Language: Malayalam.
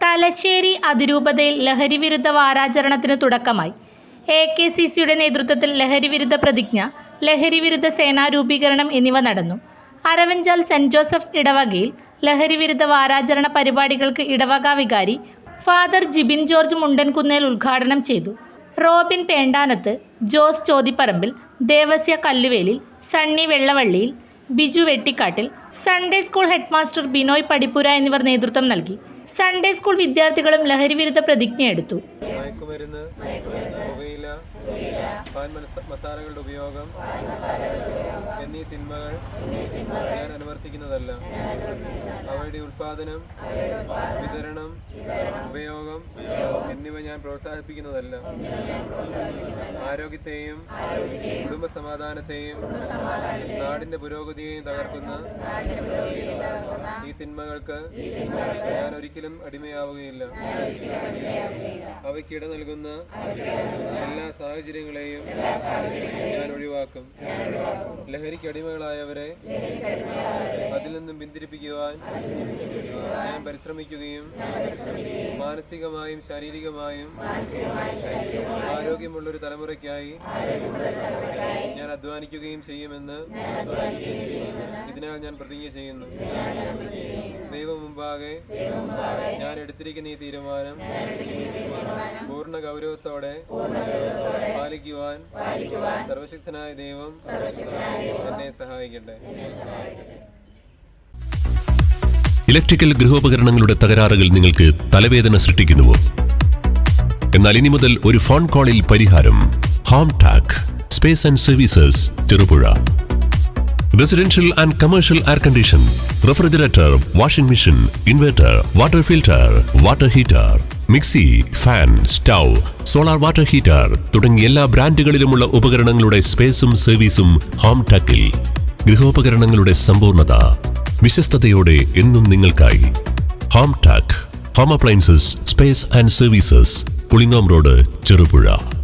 തലശ്ശേരി അതിരൂപതയിൽ ലഹരിവിരുദ്ധ വാരാചരണത്തിന് തുടക്കമായി. എ കെ സി സിയുടെ നേതൃത്വത്തിൽ ലഹരിവിരുദ്ധ പ്രതിജ്ഞ ലഹരിവിരുദ്ധ സേനാ രൂപീകരണം എന്നിവ നടന്നു. അരവഞ്ചാൽ സെന്റ് ജോസഫ് ഇടവകയിൽ ലഹരിവിരുദ്ധ വാരാചരണ പരിപാടികൾക്ക് ഇടവക വികാരി ഫാദർ ജിബിൻ ജോർജ് മുണ്ടൻകുന്നേൽ ഉദ്ഘാടനം ചെയ്തു. Robin Pendanath Jose Chothipparambil Devasya Kalluvelil Sunny Vellavalliyil Biju Vettikattil Sunday school headmaster Binoy Padippura എന്നിവർ നേതൃത്വം നൽകി. സൺഡേ സ്കൂൾ വിദ്യാർത്ഥികളും ലഹരിവിരുദ്ധ പ്രതിജ്ഞയെടുത്തു പ്രതിജ്ഞ എടുത്തു. പാൻ മനസ- മസാലകളുടെ ഉപയോഗം എന്നീ തിന്മകൾ ഞാൻ അനുവർത്തിക്കുന്നതല്ല. അവയുടെ ഉൽപാദനം വിതരണം ഉപയോഗം എന്നിവ ഞാൻ പ്രോത്സാഹിപ്പിക്കുന്നതല്ല. ആരോഗ്യത്തെയും കുടുംബ സമാധാനത്തെയും നാടിന്റെ പുരോഗതിയെയും തകർക്കുന്ന ഈ തിന്മകൾക്ക് ഞാൻ ഒരിക്കലും അടിമയാവുകയില്ല. അവയ്ക്കിട നൽകുന്ന എല്ലാ സാഹചര്യങ്ങളെയും ഞാൻ ഒഴിവാക്കും. ലഹരിക്ക് അടിമകളായവരെ അതിൽ നിന്നും പിന്തിരിപ്പിക്കുവാൻ ഞാൻ പരിശ്രമിക്കുകയും മാനസികമായും ശാരീരികമായും ആരോഗ്യമുള്ളൊരു തലമുറയ്ക്കായി ഞാൻ അധ്വാനിക്കുകയും ചെയ്യുമെന്ന് ഇതിനാൽ ഞാൻ പ്രതിജ്ഞ ചെയ്യുന്നു. ദൈവം മുമ്പാകെ ഞാൻ എടുത്തിരിക്കുന്ന ഈ തീരുമാനം പൂർണ ഗൗരവത്തോടെ പാലിക്കുവാൻ സർവശക്തനായ ദൈവം എന്നെ സഹായിക്കട്ടെ. ഇലക്ട്രിക്കൽ ഗൃഹോപകരണങ്ങളുടെ തകരാറുകൾ നിങ്ങൾക്ക് തലവേദന സൃഷ്ടിക്കുന്നുവോ? എന്നാൽ ഇനി മുതൽ ഒരു ഫോൺ കോളിൽ പരിഹാരം. Home tac space and services Cherupuzha residential and commercial air condition refrigerator washing machine inverter water filter water heater mixie fan stove solar water heater തുടങ്ങിയ എല്ലാ ബ്രാൻഡുകളിലുമുള്ള ഉപകരണങ്ങളുടെ സ്പേസും സർവീസും ഹോം ടാക്കിൽ ഗൃഹോപകരണങ്ങളുടെ സമ്പൂർണത വിശ്വസ്തയോടെ എന്നും നിങ്ങൾക്കായി. Home tac home appliances space and services Pulingome road Cherupuzha.